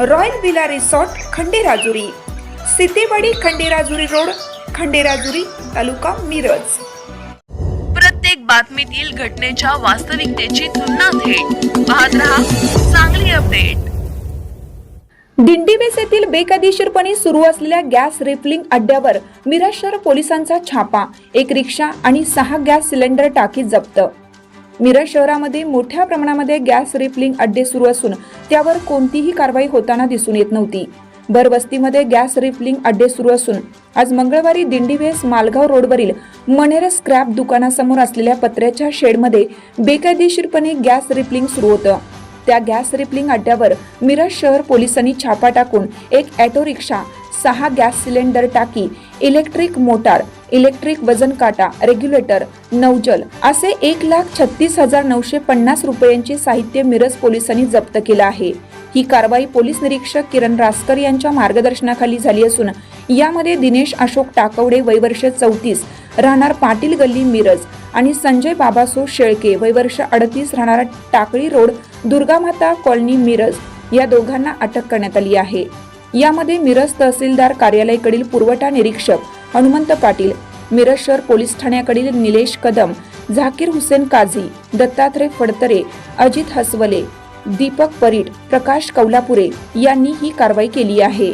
Royal villa resort Khanderajuri. Sitewadi Khanderajuri road Khanderajuri taluka Miraj. प्रत्येक बातमीतील घटनेच्या वास्तविकतेची तुलना थेट. पाहत रहा चांगली अपडेट. दिंडीवेस येथील बेकायदेशीरपणे सुरू असलेल्या गॅस रिफिलिंग अड्ड्यावर मिरज शहर पोलिसांचा छापा. एक रिक्षा आणि सहा गॅस सिलेंडर टाकी जप्त. मिरज शहरामध्ये मोठ्या प्रमाणामध्ये गॅस रिफिलिंग अड्डे सुरू असून त्यावर कोणतीही कारवाई होताना दिसून येत नव्हती. भरवस्तीमध्ये गॅस रिफिलिंग अड्डे सुरू असून आज मंगळवारी दिंडीवेस मालगाव रोडवरील मनेर स्क्रॅप दुकानासमोर असलेल्या पत्र्याच्या शेडमध्ये बेकायदेशीरपणे गॅस रिफिलिंग सुरू होतं. त्या गॅस रिफिलिंग अड्ड्यावर मिरज शहर पोलिसांनी छापा टाकून एक ॲटो रिक्षा सहा गॅस सिलेंडर टाकी इलेक्ट्रिक मोटार इलेक्ट्रिक वजन काटा रेग्युलेटर नौजल असे एक लाख छत्तीस हजार नऊशे पन्नास रुपयांचे साहित्य मिरज पोलिसांनी जप्त केलं आहे. ही कारवाई पोलीस निरीक्षक किरण रासकर यांच्या मार्गदर्शनाखाली झाली असून यामध्ये दिनेश अशोक टाकवडे वयवर्ष चौतीस राहणार पाटील गल्ली मिरज आणि संजय बाबासो शेळके वयवर्ष अडतीस राहणारा टाकळी रोड दुर्गामाता कॉलनी मिरज या दोघांना अटक करण्यात आली आहे. यामध्ये मिरज तहसीलदार कार्यालयाकडील पुरवठा निरीक्षक हनुमंत पाटील मिरज शहर पोलीस ठाण्याकडील निलेश कदम झाकीर हुसेन काझी दत्तात्रय फडतरे अजित हसवले दीपक परीट प्रकाश कौलापुरे यांनी ही कारवाई केली आहे.